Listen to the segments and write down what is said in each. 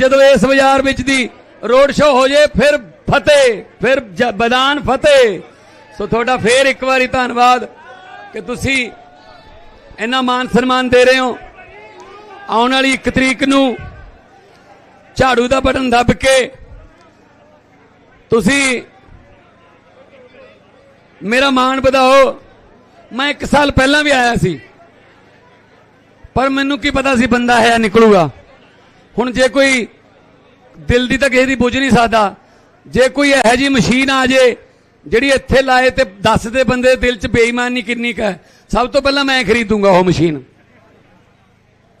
ਜਦੋਂ ਇਸ ਬਾਜ਼ਾਰ ਵਿੱਚ ਦੀ ਰੋਡ ਸ਼ੋ ਹੋ ਜੇ, ਫਿਰ ਫਤਿਹ, ਫਿਰ ਬਦਾਨ ਫਤਿਹ। ਸੋ ਤੁਹਾਡਾ ਫੇਰ ਇੱਕ ਵਾਰੀ ਧੰਨਵਾਦ ਕਿ ਤੁਸੀਂ ਇੰਨਾ ਮਾਨ ਸਨਮਾਨ ਦੇ ਰਹੇ ਹੋ। ਆਉਣ ਵਾਲੀ 1 ਤਰੀਕ ਨੂੰ ਝਾੜੂ ਦਾ ਬਟਨ ਦੱਬ ਕੇ ਤੁਸੀਂ ਮੇਰਾ ਮਾਣ ਵਧਾਓ। ਮੈਂ 1 ਸਾਲ ਪਹਿਲਾਂ ਵੀ ਆਇਆ ਸੀ। ਪਰ ਮੈਨੂੰ ਕੀ ਪਤਾ ਸੀ ਬੰਦਾ ਹੈ ਨਿਕਲੂਗਾ। ਹੁਣ ਜੇ ਕੋਈ ਦਿਲ ਦੀ ਤਾਂ ਕਿਸੇ ਦੀ ਬੁੱਝ ਨਹੀਂ ਸਕਦਾ। ਜੇ ਕੋਈ ਇਹੋ ਜੀ ਮਸ਼ੀਨ ਆ ਜੇ, ਜਿਹੜੀ ਇੱਥੇ ਲਾਏ ਤੇ ਦੱਸ ਦੇ ਬੰਦੇ ਦਿਲ 'ਚ ਬੇਈਮਾਨੀ ਕਿੰਨੀ ਕੁ ਸਭ ਤੋਂ ਪਹਿਲਾਂ ਮੈਂ ਖਰੀਦੂੰਗਾ ਉਹ ਮਸ਼ੀਨ।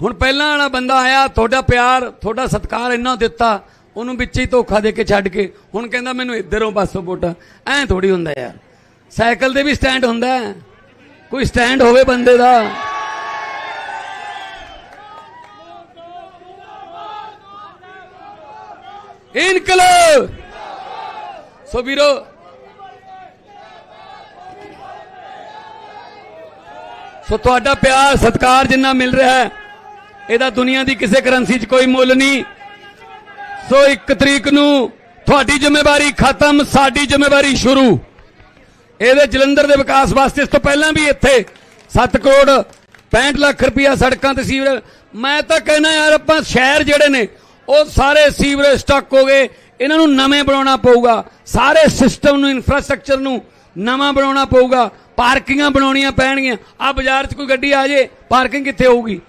ਹੁਣ ਪਹਿਲਾਂ ਵਾਲਾ ਬੰਦਾ ਆਇਆ, ਤੁਹਾਡਾ ਪਿਆਰ, ਤੁਹਾਡਾ ਸਤਿਕਾਰ ਇੰਨਾ ਦਿੱਤਾ, ਉਹਨੂੰ ਵਿੱਚ ਹੀ ਧੋਖਾ ਦੇ ਕੇ ਛੱਡ ਕੇ, ਹੁਣ ਕਹਿੰਦਾ ਮੈਨੂੰ ਇੱਧਰੋਂ ਪਾਸੋਂ ਵੋਟਾਂ। ਐਂ ਥੋੜੀ ਹੁੰਦਾ ਯਾਰ। ਸਾਈਕਲ ਦੇ ਵੀ ਸਟੈਂਡ ਹੁੰਦਾ। ਕੋਈ ਸਟੈਂਡ ਹੋਵੇ ਬੰਦੇ ਦਾ। ਇਨਕਲਾਬ। ਸੋ ਵੀਰੋ, ਸੋ ਤੁਹਾਡਾ ਪਿਆਰ, ਸਤਿਕਾਰ ਜਿੰਨਾ ਮਿਲ ਰਿਹਾ ਹੈ, ਇਹਦਾ ਦੁਨੀਆ ਦੀ ਕਿਸੇ ਕਰੰਸੀ 'ਚ ਕੋਈ ਮੁੱਲ ਨਹੀਂ। ਸੋ 1 ਤਰੀਕ ਨੂੰ ਤੁਹਾਡੀ ਜ਼ਿੰਮੇਵਾਰੀ ਖਤਮ, ਸਾਡੀ ਜ਼ਿੰਮੇਵਾਰੀ ਸ਼ੁਰੂ। ਇਹਦੇ ਜਲੰਧਰ ਦੇ ਵਿਕਾਸ ਵਾਸਤੇ ਇਸ ਤੋਂ ਪਹਿਲਾਂ ਵੀ ਇੱਥੇ 7 ਕਰੋੜ 65 ਲੱਖ ਰੁਪਇਆ ਸੜਕਾਂ ਤੇ ਸੀਵਰੇਜ ਮੈਂ ਤਾਂ ਕਹਿਣਾ ਯਾਰ, ਆਪਾਂ ਸ਼ਹਿਰ ਜਿਹੜੇ ਨੇ ਉਹ ਸਾਰੇ ਸੀਵਰੇਜ ਸਟਕ ਹੋ ਗਏ। ਇਹਨਾਂ ਨੂੰ ਨਵੇਂ ਬਣਾਉਣਾ ਪਊਗਾ। ਸਾਰੇ ਸਿਸਟਮ ਨੂੰ ਇਨਫਰਾਸਟ੍ਰਕਚਰ ਨੂੰ ਨਵਾਂ ਬਣਾਉਣਾ ਪਊਗਾ। ਪਾਰਕਿੰਗਾਂ ਬਣਾਉਣੀਆਂ ਪੈਣਗੀਆਂ। ਆ ਬਾਜ਼ਾਰ 'ਚ ਕੋਈ ਗੱਡੀ ਆ ਜੇ, ਪਾਰਕਿੰਗ ਕਿੱਥੇ ਹੋਊਗੀ?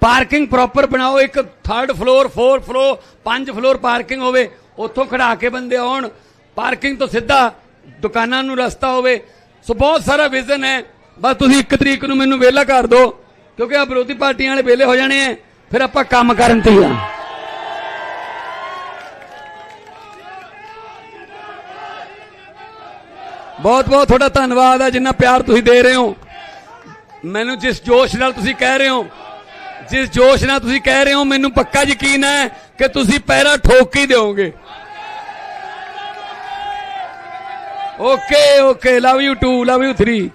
ਪਾਰਕਿੰਗ ਪ੍ਰੋਪਰ ਬਣਾਓ। ਇੱਕ ਥਰਡ ਫਲੋਰ ਫੋਰ ਫਲੋਰ ਪੰਜ ਫਲੋਰ ਪਾਰਕਿੰਗ ਹੋਵੇ। ਉੱਥੋਂ ਖੜਾ ਕੇ ਬੰਦੇ ਆਉਣ। ਪਾਰਕਿੰਗ ਤੋਂ ਸਿੱਧਾ ਦੁਕਾਨਾਂ ਨੂੰ ਰਸਤਾ ਹੋਵੇ। ਸੋ ਬਹੁਤ ਸਾਰਾ ਵਿਜ਼ਨ ਹੈ। ਬਸ ਤੁਸੀਂ ਇੱਕ ਤਰੀਕ ਨੂੰ ਮੈਨੂੰ ਵਿਹਲਾ ਕਰ ਦਿਓ, ਕਿਉਂਕਿ ਆ ਵਿਰੋਧੀ ਪਾਰਟੀਆਂ ਵਾਲੇ ਵਿਹਲੇ ਹੋ ਜਾਣੇ ਆ। ਫਿਰ ਆਪਾਂ ਕੰਮ ਕਰਨ ਤੇ ਆ। ਬਹੁਤ ਬਹੁਤ ਤੁਹਾਡਾ ਧੰਨਵਾਦ ਹੈ, ਜਿੰਨਾ ਪਿਆਰ ਤੁਸੀਂ ਦੇ ਰਹੇ ਹੋ। ਮੈਨੂੰ ਜਿਸ ਜੋਸ਼ ਨਾਲ ਤੁਸੀਂ ਕਹਿ ਰਹੇ ਹੋ, ਜਿਸ ਜੋਸ਼ ਨਾਲ ਤੁਸੀਂ ਕਹਿ ਰਹੇ ਹੋ, ਮੈਨੂੰ ਪੱਕਾ ਯਕੀਨ ਹੈ ਕਿ ਤੁਸੀਂ ਪੈਰਾ ਠੋਕ ਹੀ ਦਿਓਗੇ। Okay okay love you too love you 3